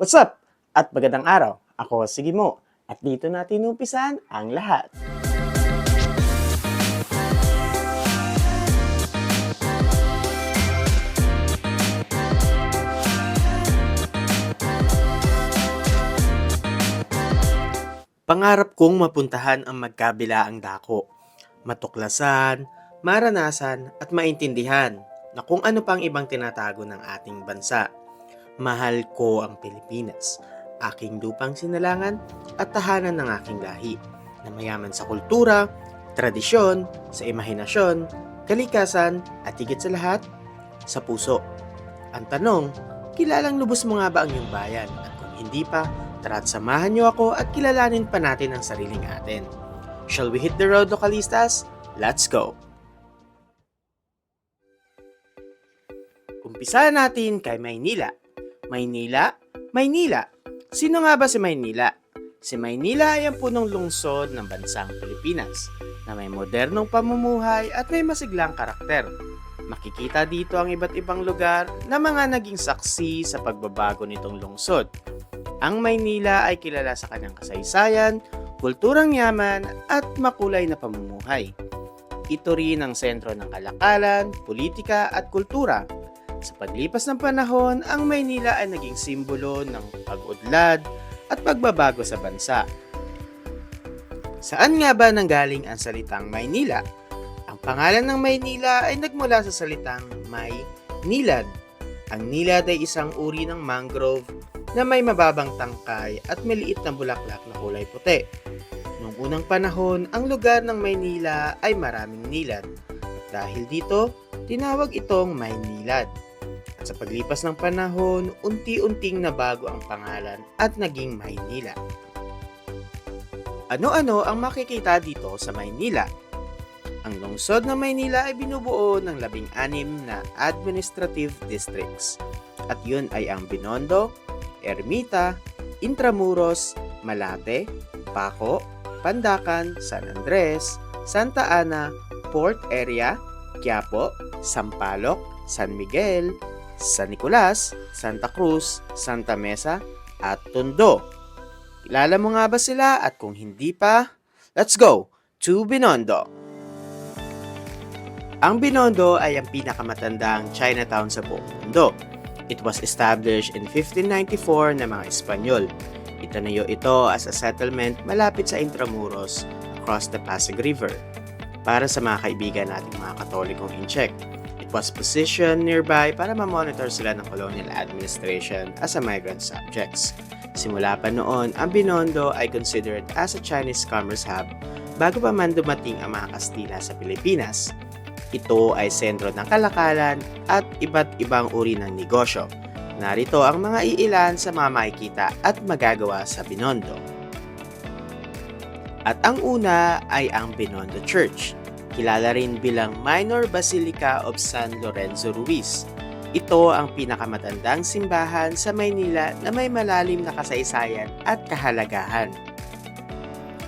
What's up? At magandang araw. Ako si Gimo. At dito natin umpisan ang lahat. Pangarap kong mapuntahan ang magkabilaang dako. Matuklasan, maranasan at maintindihan na kung ano pang ibang tinatago ng ating bansa. Mahal ko ang Pilipinas, aking lupang sinalangan at tahanan ng aking lahi na mayaman sa kultura, tradisyon, sa imahinasyon, kalikasan at higit sa lahat, sa puso. Ang tanong, kilalang lubos mo nga ba ang iyong bayan? At kung hindi pa, tara't samahan niyo ako at kilalanin pa natin ang sariling atin. Shall we hit the road, lokalistas? Let's go! Umpisa natin kay Maynila. Maynila? Maynila. Sino nga ba si Maynila? Si Maynila ay ang punong lungsod ng bansang Pilipinas na may modernong pamumuhay at may masiglang karakter. Makikita dito ang iba't ibang lugar na mga naging saksi sa pagbabago nitong lungsod. Ang Maynila ay kilala sa kanyang kasaysayan, kulturang yaman at makulay na pamumuhay. Ito rin ang sentro ng kalakalan, politika at kultura sa paglipas ng panahon, ang Maynila ay naging simbolo ng pag-udlad at pagbabago sa bansa. Saan nga ba nanggaling ang salitang Maynila? Ang pangalan ng Maynila ay nagmula sa salitang May Nilad. Ang nilad ay isang uri ng mangrove na may mababang tangkay at maliit na bulaklak na kulay puti. Noong unang panahon, ang lugar ng Maynila ay maraming nilad. Dahil dito, tinawag itong Maynilad. Sa paglipas ng panahon, unti-unting nabago ang pangalan at naging Maynila. Ano-ano ang makikita dito sa Maynila? Ang lungsod ng Maynila ay binubuo ng labing-anim na administrative districts. At yun ay ang Binondo, Ermita, Intramuros, Malate, Paco, Pandacan, San Andres, Santa Ana, Port Area, Quiapo, Sampaloc, San Miguel, San Nicolas, Santa Cruz, Santa Mesa, at Tondo. Kilala mo nga ba sila at kung hindi pa, let's go to Binondo. Ang Binondo ay ang pinakamatandang Chinatown sa buong mundo. It was established in 1594 ng mga Espanyol. Itanayo ito as a settlement malapit sa Intramuros across the Pasig River. Para sa mga kaibigan nating mga katolikong incheck, was positioned nearby para ma-monitor sila ng colonial administration as a migrant subjects. Simula pa noon, ang Binondo ay considered as a Chinese commerce hub bago pa man dumating ang mga Kastila sa Pilipinas. Ito ay sentro ng kalakalan at iba't ibang uri ng negosyo. Narito ang mga iilan sa mga makikita at magagawa sa Binondo. At ang una ay ang Binondo Church. Kilala rin bilang Minor Basilica of San Lorenzo Ruiz. Ito ang pinakamatandang simbahan sa Maynila na may malalim na kasaysayan at kahalagahan.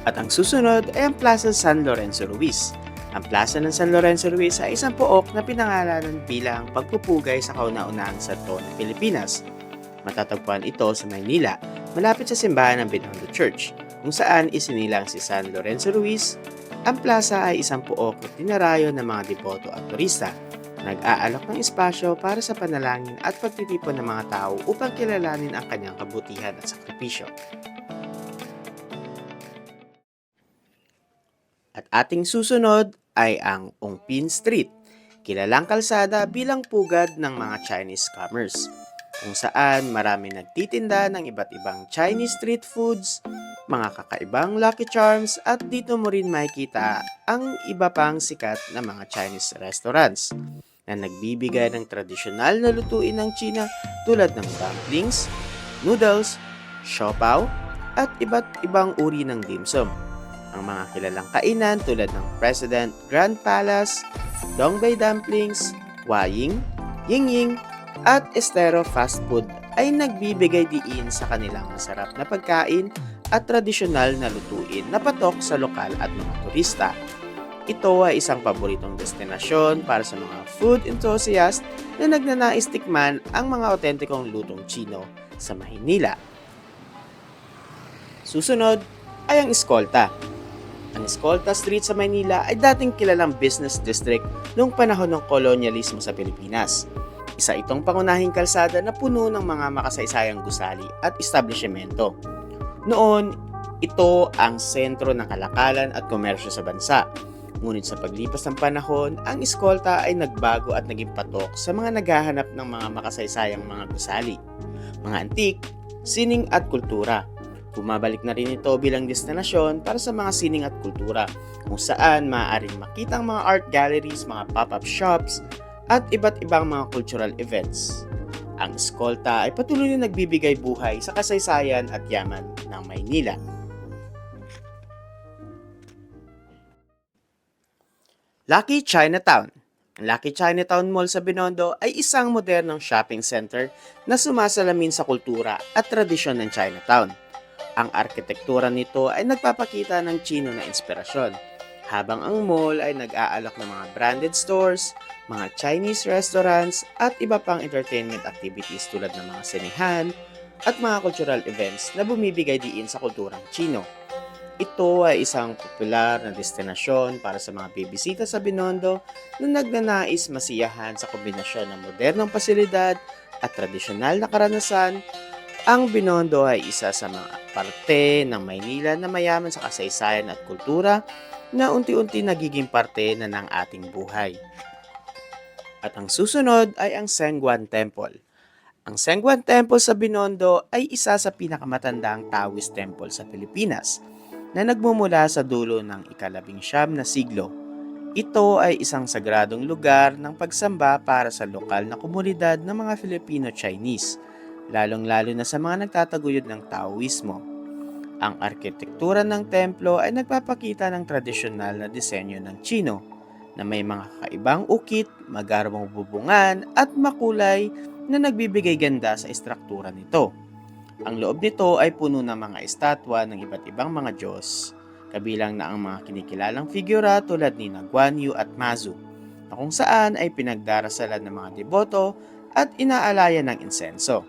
At ang susunod ay ang Plaza San Lorenzo Ruiz. Ang Plaza ng San Lorenzo Ruiz ay isang pook na pinangalanan bilang pagpupugay sa kauna-unahang santo ng Pilipinas. Matatagpuan ito sa Maynila, malapit sa simbahan ng Binondo Church, kung saan isinilang si San Lorenzo Ruiz. Ang plaza ay isang pook na tinarayo ng mga deboto at turista. Nag-aalok ng espasyo para sa panalangin at pagtitipon ng mga tao upang kilalanin ang kanyang kabutihan at sakripisyo. At ating susunod ay ang Ongpin Street, kilalang kalsada bilang pugad ng mga Chinese commerce, kung saan marami nagtitinda ng iba't ibang Chinese street foods, mga kakaibang Lucky Charms at dito mo rin makikita ang iba pang sikat na mga Chinese restaurants na nagbibigay ng tradisyonal na lutuin ng China tulad ng dumplings, noodles, siopaw, at iba't ibang uri ng dim sum. Ang mga kilalang kainan tulad ng President Grand Palace, Dongbei Dumplings, Waying, Ying Ying, at Estero Fast Food ay nagbibigay diin sa kanilang masarap na pagkain at tradisyonal na lutuin na patok sa lokal at mga turista. Ito ay isang paboritong destinasyon para sa mga food enthusiast na nagnanais tikman ang mga autentikong lutong Chino sa Maynila. Susunod ay ang Escolta. Ang Escolta Street sa Maynila ay dating kilalang business district noong panahon ng kolonyalismo sa Pilipinas. Isa itong pangunahing kalsada na puno ng mga makasaysayang gusali at establishmento. Noon, ito ang sentro ng kalakalan at komersyo sa bansa. Ngunit sa paglipas ng panahon, ang eskolta ay nagbago at naging patok sa mga naghahanap ng mga makasaysayang mga gusali, mga antik, sining at kultura. Bumabalik na rin ito bilang destinasyon para sa mga sining at kultura, kung saan maaaring makita ang mga art galleries, mga pop-up shops, at iba't ibang mga cultural events. Ang eskolta ay patuloy na nagbibigay buhay sa kasaysayan at yaman ng Maynila. Lucky Chinatown Ang Lucky Chinatown Mall sa Binondo ay isang modernong shopping center na sumasalamin sa kultura at tradisyon ng Chinatown. Ang arkitektura nito ay nagpapakita ng Chino na inspirasyon, habang ang mall ay nag-aalok ng mga branded stores, mga Chinese restaurants at iba pang entertainment activities tulad ng mga sinehan at mga cultural events na bumibigay diin sa kulturang Chino. Ito ay isang popular na destinasyon para sa mga bibisita sa Binondo na nagnanais masiyahan sa kombinasyon ng modernong pasilidad at tradisyonal na karanasan. Ang Binondo ay isa sa mga parte ng Maynila na mayaman sa kasaysayan at kultura na unti-unti nagiging parte na ng ating buhay. At ang susunod ay ang Sengguan Temple. Ang Sengguan Temple sa Binondo ay isa sa pinakamatandang Taoist temple sa Pilipinas na nagmumula sa dulo ng ikalabing siyam na siglo. Ito ay isang sagradong lugar ng pagsamba para sa lokal na komunidad ng mga Filipino-Chinese, lalong-lalo na sa mga nagtataguyod ng Taoismo. Ang arkitektura ng templo ay nagpapakita ng tradisyonal na disenyo ng Chino na may mga kakaibang ukit, magarabong bubungan at makulay na nagbibigay ganda sa istruktura nito. Ang loob nito ay puno ng mga estatwa ng iba't ibang mga Diyos, kabilang na ang mga kinikilalang figura tulad ni Guan Yu at Mazu, na kung saan ay pinagdarasalan ng mga deboto at inaalaya ng insenso.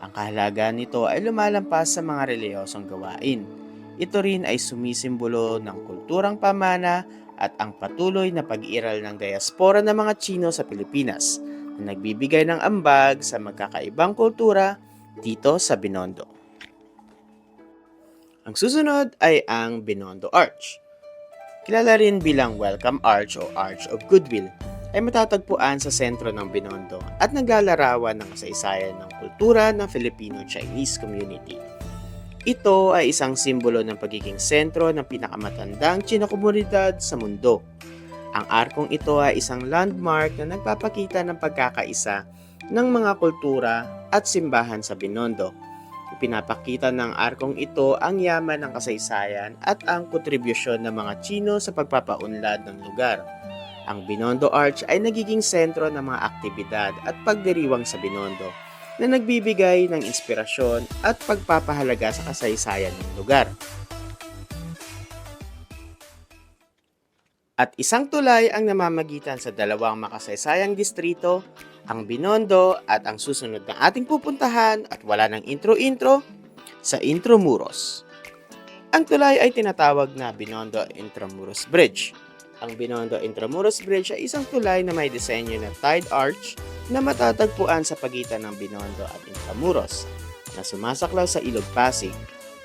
Ang kahalagaan nito ay lumalampas sa mga reliyosong gawain. Ito rin ay sumisimbolo ng kulturang pamana at ang patuloy na pag-iral ng diaspora ng mga Chino sa Pilipinas na nagbibigay ng ambag sa magkakaibang kultura dito sa Binondo. Ang susunod ay ang Binondo Arch. Kilala rin bilang Welcome Arch o Arch of Goodwill ay matatagpuan sa sentro ng Binondo at naglalarawan ng kasaysayan ng kultura ng Filipino-Chinese community. Ito ay isang simbolo ng pagiging sentro ng pinakamatandang Chino komunidad sa mundo. Ang arkong ito ay isang landmark na nagpapakita ng pagkakaisa ng mga kultura at simbahan sa Binondo. Ipinapakita ng arkong ito ang yaman ng kasaysayan at ang kontribusyon ng mga Chino sa pagpapaunlad ng lugar. Ang Binondo Arch ay nagiging sentro ng mga aktibidad at pagdiriwang sa Binondo na nagbibigay ng inspirasyon at pagpapahalaga sa kasaysayan ng lugar. At isang tulay ang namamagitan sa dalawang makasaysayang distrito, ang Binondo at ang susunod na ating pupuntahan at wala ng intro-intro sa Intramuros. Ang tulay ay tinatawag na Binondo Intramuros Bridge. Ang Binondo Intramuros Bridge ay isang tulay na may disenyo na tide arch na matatagpuan sa pagitan ng Binondo at Intramuros na sumasaklaw sa Ilog Pasig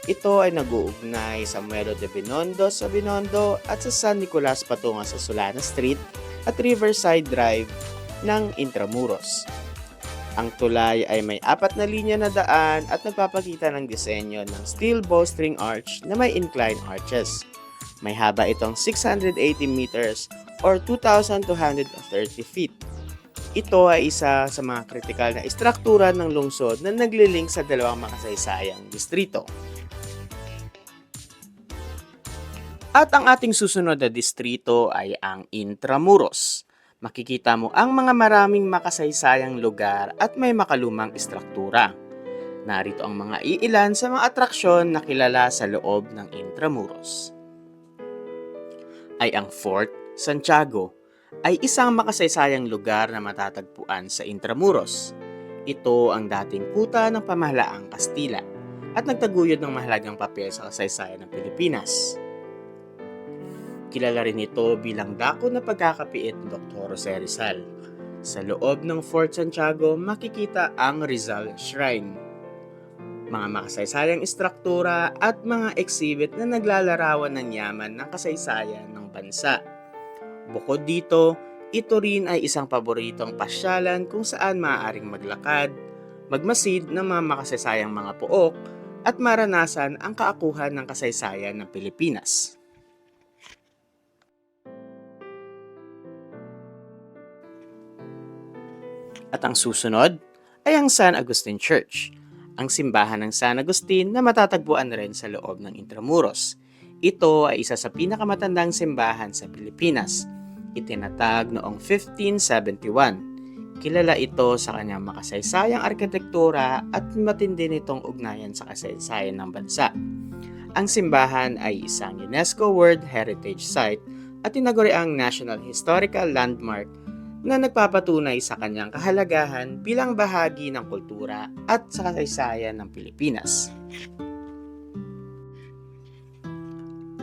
ito ay nag-uugnay sa Muelo de Binondo sa Binondo at sa San Nicolas patungo sa Solana Street at Riverside Drive ng Intramuros. Ang tulay ay may apat na linya na daan at nagpapakita ng disenyo ng steel bowstring arch na may inclined arches. May haba itong 680 meters or 2,230 feet. Ito ay isa sa mga kritikal na istruktura ng lungsod na naglilink sa dalawang makasaysayang distrito. At ang ating susunod na distrito ay ang Intramuros. Makikita mo ang mga maraming makasaysayang lugar at may makalumang istruktura. Narito ang mga iilan sa mga atraksyon na kilala sa loob ng Intramuros. Ay ang Fort Santiago ay isang makasaysayang lugar na matatagpuan sa Intramuros. Ito ang dating kuta ng pamahalaang Kastila at nagtaguyod ng mahalagang papel sa kasaysayan ng Pilipinas. Kilala rin ito bilang dako na pagkakapiit ni Dr. Jose Rizal. Sa loob ng Fort Santiago, makikita ang Rizal Shrine. Mga makasaysayang istruktura at mga exhibit na naglalarawan ng yaman ng kasaysayan ng bansa. Bukod dito, ito rin ay isang paboritong pasyalan kung saan maaaring maglakad, magmasid ng mga makasaysayang mga puok at maranasan ang kaakuhan ng kasaysayan ng Pilipinas. At ang susunod ay ang San Agustin Church, ang simbahan ng San Agustin na matatagpuan rin sa loob ng Intramuros. Ito ay isa sa pinakamatandang simbahan sa Pilipinas. Itinatag noong 1571. Kilala ito sa kanyang makasaysayang arkitektura at matindi nitong ugnayan sa kasaysayan ng bansa. Ang simbahan ay isang UNESCO World Heritage Site at tinaguriang National Historical Landmark na nagpapatunay sa kanyang kahalagahan bilang bahagi ng kultura at sa kasaysayan ng Pilipinas.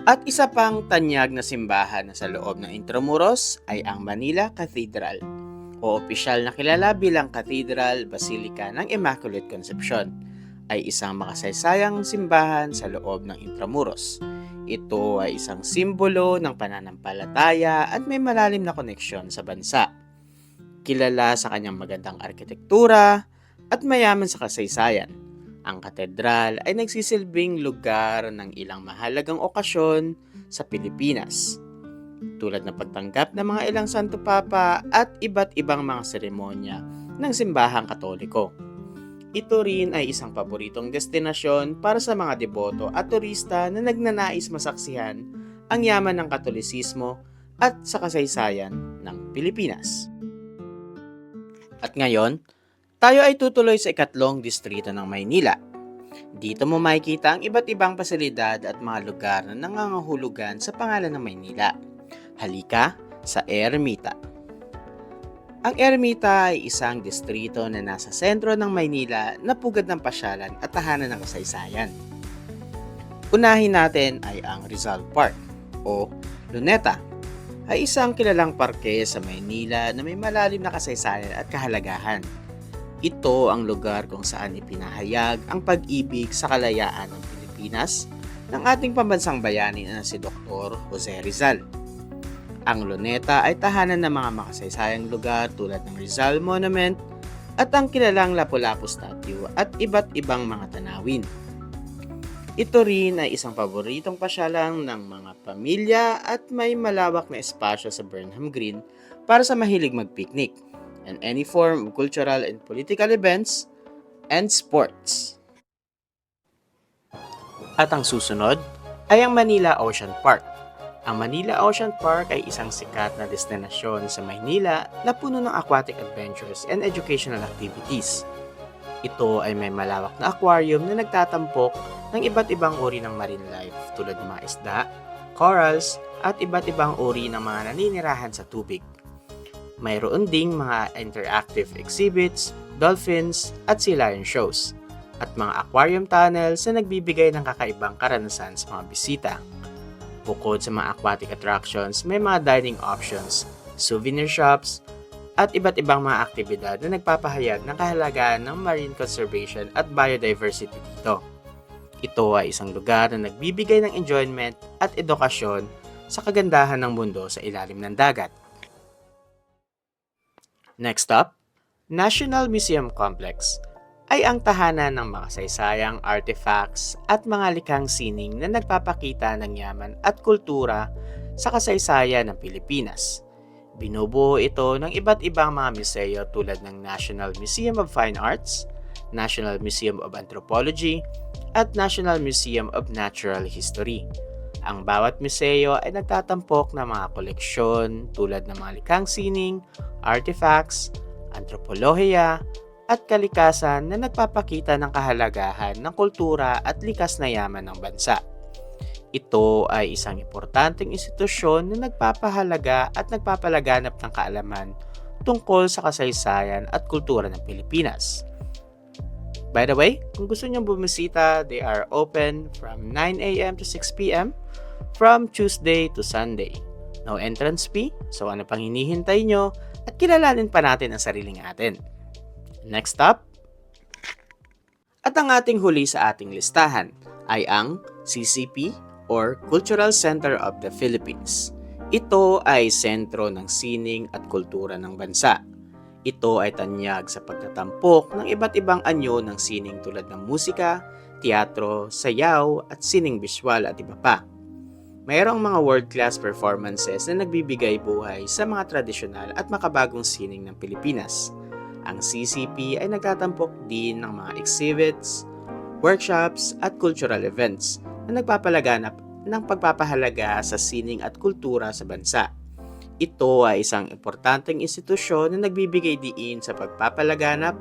At isa pang tanyag na simbahan na sa loob ng Intramuros ay ang Manila Cathedral o opisyal na kilala bilang Cathedral Basilica ng Immaculate Conception ay isang makasaysayang simbahan sa loob ng Intramuros. Ito ay isang simbolo ng pananampalataya at may malalim na koneksyon sa bansa. Kilala sa kanyang magandang arkitektura at mayaman sa kasaysayan. Ang katedral ay nagsisilbing lugar ng ilang mahalagang okasyon sa Pilipinas, tulad ng pagtanggap ng mga ilang Santo Papa at iba't ibang mga seremonya ng simbahang katoliko. Ito rin ay isang paboritong destinasyon para sa mga deboto at turista na nagnanais masaksihan ang yaman ng katolisismo at sa kasaysayan ng Pilipinas. At ngayon, tayo ay tutuloy sa ikatlong distrito ng Maynila. Dito mo makikita ang iba't ibang pasilidad at mga lugar na nangangahulugan sa pangalan ng Maynila. Halika sa Ermita. Ang Ermita ay isang distrito na nasa sentro ng Maynila na pugad ng pasyalan at tahanan ng kasaysayan. Unahin natin ay ang Rizal Park o Luneta ay isang kilalang parke sa Maynila na may malalim na kasaysayan at kahalagahan. Ito ang lugar kung saan ipinahayag ang pag-ibig sa kalayaan ng Pilipinas ng ating pambansang bayani na si Dr. Jose Rizal. Ang Luneta ay tahanan ng mga makasaysayang lugar tulad ng Rizal Monument at ang kilalang Lapu-Lapu Statue at iba't ibang mga tanawin. Ito rin ay isang paboritong pasyalang ng mga pamilya at may malawak na espasyo sa Burnham Green para sa mahilig mag-picnic and any form of cultural and political events and sports. At ang susunod ay ang Manila Ocean Park. Ang Manila Ocean Park ay isang sikat na destinasyon sa Maynila na puno ng aquatic adventures and educational activities. Ito ay may malawak na aquarium na nagtatampok ng iba't ibang uri ng marine life tulad ng mga isda, corals, at iba't ibang uri ng mga naninirahan sa tubig. Mayroon ding mga interactive exhibits, dolphins, at sea lion shows, at mga aquarium tunnels na nagbibigay ng kakaibang karanasan sa mga bisita. Bukod sa mga aquatic attractions, may mga dining options, souvenir shops, at iba't ibang mga aktibidad na nagpapahayag ng kahalagahan ng marine conservation at biodiversity dito. Ito ay isang lugar na nagbibigay ng enjoyment at edukasyon sa kagandahan ng mundo sa ilalim ng dagat. Next up, National Museum Complex ay ang tahanan ng mga saysayang artifacts at mga likhang sining na nagpapakita ng yaman at kultura sa kasaysayan ng Pilipinas. Binubuo ito ng iba't ibang mga museo tulad ng National Museum of Fine Arts, National Museum of Anthropology, at National Museum of Natural History. Ang bawat museo ay nagtatampok ng mga koleksyon tulad ng mga likhang sining, artifacts, antropolohiya, at kalikasan na nagpapakita ng kahalagahan ng kultura at likas na yaman ng bansa. Ito ay isang importanteng institusyon na nagpapahalaga at nagpapalaganap ng kaalaman tungkol sa kasaysayan at kultura ng Pilipinas. By the way, kung gusto nyo bumisita, they are open from 9 a.m. to 6 p.m. from Tuesday to Sunday. No entrance fee, so ano pang hinihintay nyo at kilalanin pa natin ang sariling atin. Next up, at ang ating huli sa ating listahan ay ang CCP or Cultural Center of the Philippines. Ito ay sentro ng sining at kultura ng bansa. Ito ay tanyag sa pagtatampok ng iba't ibang anyo ng sining tulad ng musika, teatro, sayaw at sining visual at iba pa. Mayroong mga world-class performances na nagbibigay buhay sa mga tradisyonal at makabagong sining ng Pilipinas. Ang CCP ay nagtatampok din ng mga exhibits, workshops at cultural events na nagpapalaganap ng pagpapahalaga sa sining at kultura sa bansa. Ito ay isang importanteng institusyon na nagbibigay diin sa pagpapalaganap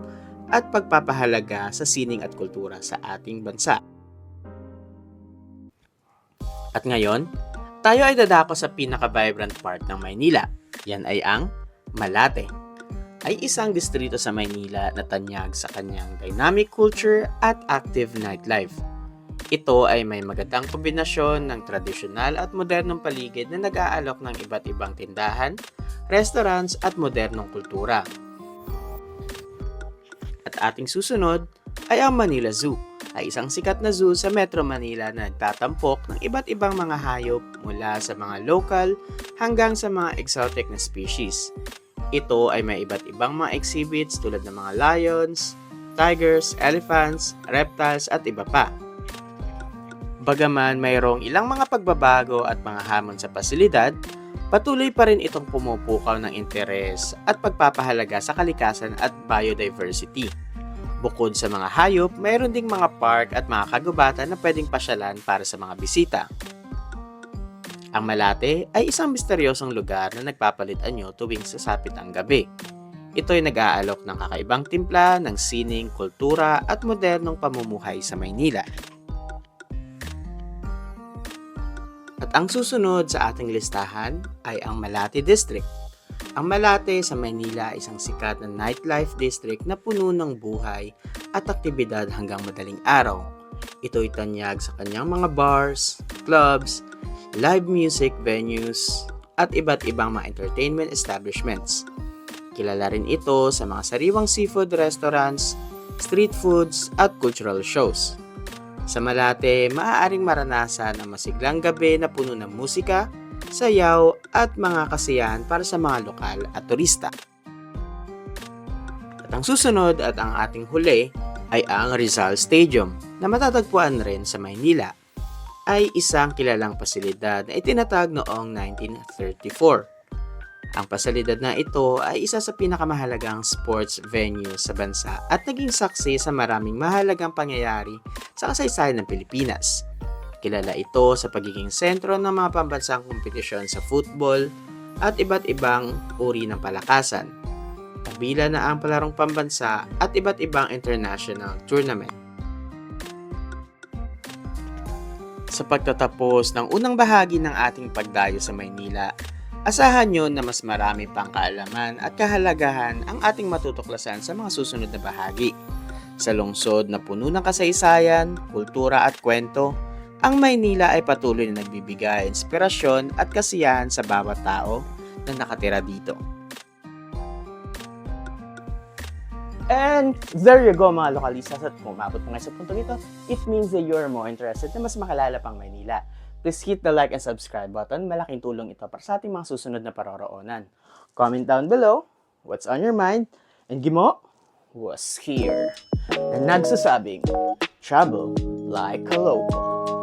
at pagpapahalaga sa sining at kultura sa ating bansa. At ngayon, tayo ay dadako sa pinaka-vibrant part ng Maynila. Yan ay ang Malate. Ay isang distrito sa Maynila na tanyag sa kanyang dynamic culture at active nightlife. Ito ay may magandang kombinasyon ng tradisyonal at modernong paligid na nag-aalok ng iba't ibang tindahan, restaurants at modernong kultura. At ating susunod ay ang Manila Zoo, ay isang sikat na zoo sa Metro Manila na nagtatampok ng iba't ibang mga hayop mula sa mga local hanggang sa mga exotic na species. Ito ay may iba't ibang mga exhibits tulad ng mga lions, tigers, elephants, reptiles at iba pa. Bagaman mayroong ilang mga pagbabago at mga hamon sa pasilidad, patuloy pa rin itong pumupukaw ng interes at pagpapahalaga sa kalikasan at biodiversity. Bukod sa mga hayop, mayroon ding mga park at mga kagubatan na pwedeng pasyalan para sa mga bisita. Ang Malate ay isang misteryosong lugar na nagpapalit anyo tuwing sasapit ang gabi. Ito ay nag-aalok ng kakaibang timpla ng sining, kultura at modernong pamumuhay sa Maynila. At ang susunod sa ating listahan ay ang Malate District. Ang Malate sa Maynila ay isang sikat na nightlife district na puno ng buhay at aktibidad hanggang madaling araw. Ito ay tanyag sa kanyang mga bars, clubs, live music venues, at iba't ibang mga entertainment establishments. Kilala rin ito sa mga sariwang seafood restaurants, street foods, at cultural shows. Sa Malate, maaaring maranasan ang masiglang gabi na puno ng musika, sayaw at mga kasiyahan para sa mga lokal at turista. At ang susunod at ang ating huli ay ang Rizal Stadium na matatagpuan rin sa Maynila ay isang kilalang pasilidad na itinatag noong 1934. Ang pasilidad na ito ay isa sa pinakamahalagang sports venue sa bansa at naging saksi sa maraming mahalagang pangyayari sa kasaysayan ng Pilipinas. Kilala ito sa pagiging sentro ng mga pambansang kompetisyon sa football at iba't ibang uri ng palakasan. Kabila na ang palarong pambansa at iba't ibang international tournament. Sa pagtatapos ng unang bahagi ng ating pagdayo sa Maynila, asahan nyo na mas marami pang kaalaman at kahalagahan ang ating matutuklasan sa mga susunod na bahagi. Sa lungsod na puno ng kasaysayan, kultura at kwento, ang Maynila ay patuloy na nagbibigay inspirasyon at kasiyahan sa bawat tao na nakatira dito. And there you go mga lokalistas at kung umabot ngayon sa punto nito, it means that you're more interested na mas makalala pang Maynila. Please hit the like and subscribe button. Malaking tulong ito para sa ating mga susunod na paroroonan. Comment down below what's on your mind and Gimo was here na nagsasabing, travel like a local.